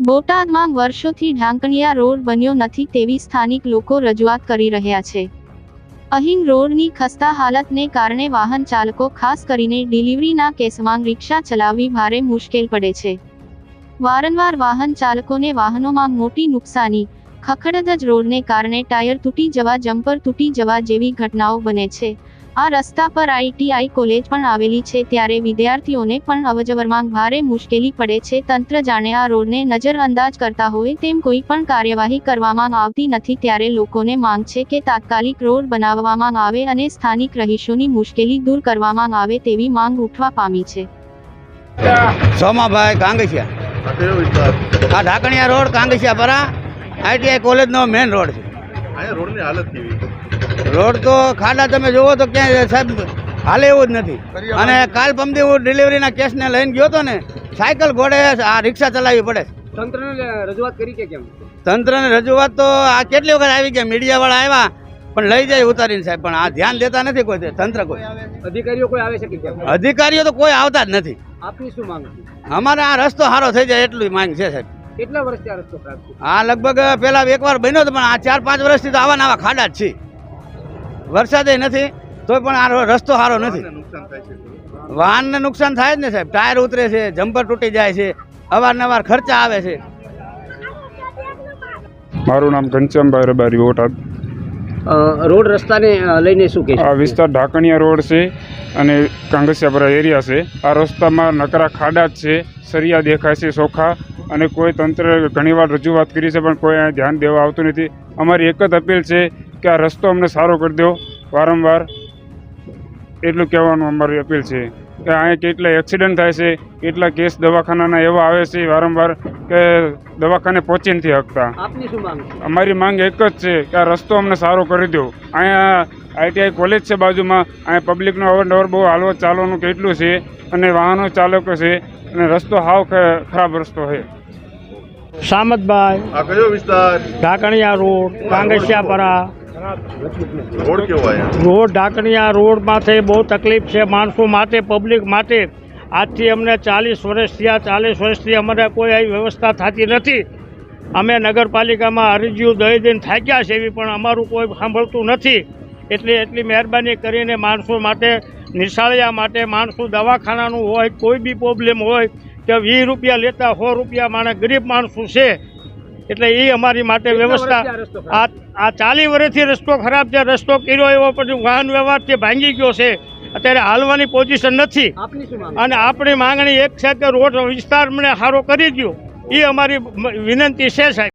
બોટાદમાં વર્ષોથી ઢાંકણિયા રોડ બન્યો નથી તેવી સ્થાનિક લોકો રજૂઆત કરી રહ્યા છે. અહીં રોડની ખસ્તા હાલતને કારણે વાહન ચાલકો ખાસ કરીને ડિલિવરીના કેસમાં રિક્ષા ચલાવવી ભારે મુશ્કેલ પડે છે. વારંવાર વાહન ચાલકોને વાહનોમાં મોટી નુકસાની ખખડધજ રોડને કારણે ટાયર તૂટી જવા, જમ્પર તૂટી જવા જેવી ઘટનાઓ બને છે. આ રસ્તા પર આઈટીઆઈ કોલેજ પણ આવેલી છે ત્યારે વિદ્યાર્થીઓને પણ અવજવરમાં ભારે મુશ્કેલી પડે છે. તંત્ર જાણે આ રોડને નજરઅંદાજ કરતા હોય તેમ કોઈ પણ કાર્યવાહી કરવામાં આવતી નથી ત્યારે લોકોને માંગ છે કે તાત્કાલિક રોડ બનાવવામાં આવે અને સ્થાનિક રહીશોની મુશ્કેલી દૂર કરવામાં આવે તેવી માંગ ઉઠવા પામી છે. સોમાભાઈ કાંગસિયા. આ ઢાકણિયા રોડ કાંગસિયા પરા. આઈટીઆઈ કોલેજનો મેઇન રોડ છે. અહીંયા રોડની હાલત કેવી રોડ તો ખાડા તમે જુઓ તો ક્યાંય સાહેબ હાલે એવું જ નથી. અને કાલ પમદી હું ડિલિવરીના કેસને લઈને ગયો હતો ને સાયકલ ઘોડે આ રિક્ષા ચલાવવી પડે. તંત્રને રજૂઆત કરી કે કેમ? તંત્રને રજૂઆત તો આ કેટલી વખત આવી ગયા મીડિયાવાળા આવ્યા પણ લઈ જાય ઉતારીને સાહેબ પણ આ ધ્યાન દેતા નથી કોઈ તંત્ર કોઈ. અધિકારીઓ કોઈ આવે છે કે અધિકારીઓ તો કોઈ આવતા જ નથી. આપની શું માંગ અમારે આ રસ્તો સારો થઈ જાય એટલું માંગ છે સાહેબ. કેટલા વર્ષથી આ રસ્તો ખરાબ છે? આ લગભગ પેલા એકવાર બન્યો હતો પણ આ ચાર પાંચ વર્ષથી તો આવા ને આવા ખાડા જ છે. વરસાદે નથી તોય પણ આ રસ્તો સારો નથી. વાહનને નુકસાન થાય છે થોડું. વાહનને નુકસાન થાય જ ને સાહેબ. ટાયર ઉતરે છે જમ્પર તૂટી જાય છે અવારનવાર ખર્ચા આવે છે. મારું નામ ઘનશ્યામભાઈ રબારી બોટાદ રોડ રસ્તાને લઈને શું કે આ વિસ્તાર ઢાકણિયા રોડ છે અને કાંગસિયાપરા એરિયા છે. આ રસ્તામાં નકરા ખાડા જ છે સરિયા દેખાય છે ચોખા અને કોઈ તંત્ર ઘણીવાર રજૂઆત કરી છે પણ કોઈ અહીંયા ધ્યાન દેવા આવતું નથી. અમારી એક જ અપીલ છે કે આ રસ્તો અમને સારો કરી દો. વારંવાર એટલું કહેવાનું અમારી અપીલ છે કે અહીંયા કેટલા એક્સિડન્ટ થાય છે કેટલા કેસ દવાખાનાના એવા આવે છે વારંવાર કે દવાખાને પહોંચી નથી શકતા. અમારી માંગ એક જ છે કે આ રસ્તો અમને સારો કરી દો. અહીંયા આઈટીઆઈ કોલેજ છે બાજુમાં અહીંયા પબ્લિકનું અવરનવર બહુ હાલવા ચાલવાનું કેટલું છે અને વાહનો ચાલકો છે અને રસ્તો હાવ ખરાબ રસ્તો છે. સામતભાઈ આ કયો વિસ્તાર? ઢાકણિયા રોડ કાંગસિયાપરા. રોડ કેવો અહીંયા રોડ ઢાકણિયા રોડ માથે બહુ તકલીફ છે માણસો માટે પબ્લિક માટે. આજથી અમને ચાલીસ વર્ષ થયા ચાલીસ વર્ષથી અમારે કોઈ આવી વ્યવસ્થા થતી નથી. અમે નગરપાલિકામાં અરજીઓ દઈ દઈને થાક્યા છે એવી પણ અમારું કોઈ સાંભળતું નથી. એટલે એટલી મહેરબાની કરીને માણસો માટે નિશાળિયા માટે માણસો દવાખાનાનું હોય કોઈ બી પ્રોબ્લેમ હોય કે વીસ રૂપિયા લેતા સો રૂપિયા માણસ ગરીબ માણસો છે. એટલે એ અમારી માટે વ્યવસ્થા આ આ ચાલી વર્ષથી રસ્તો ખરાબ છે. રસ્તો કર્યો એવો પછી વાહન વ્યવહાર છે ભાંગી ગયો છે. અત્યારે હાલવાની પોઝિશન નથી. અને આપણી માંગણી એક છે કે રોડ વિસ્તાર મને સારો કરી દો એ અમારી વિનંતી છે સાહેબ.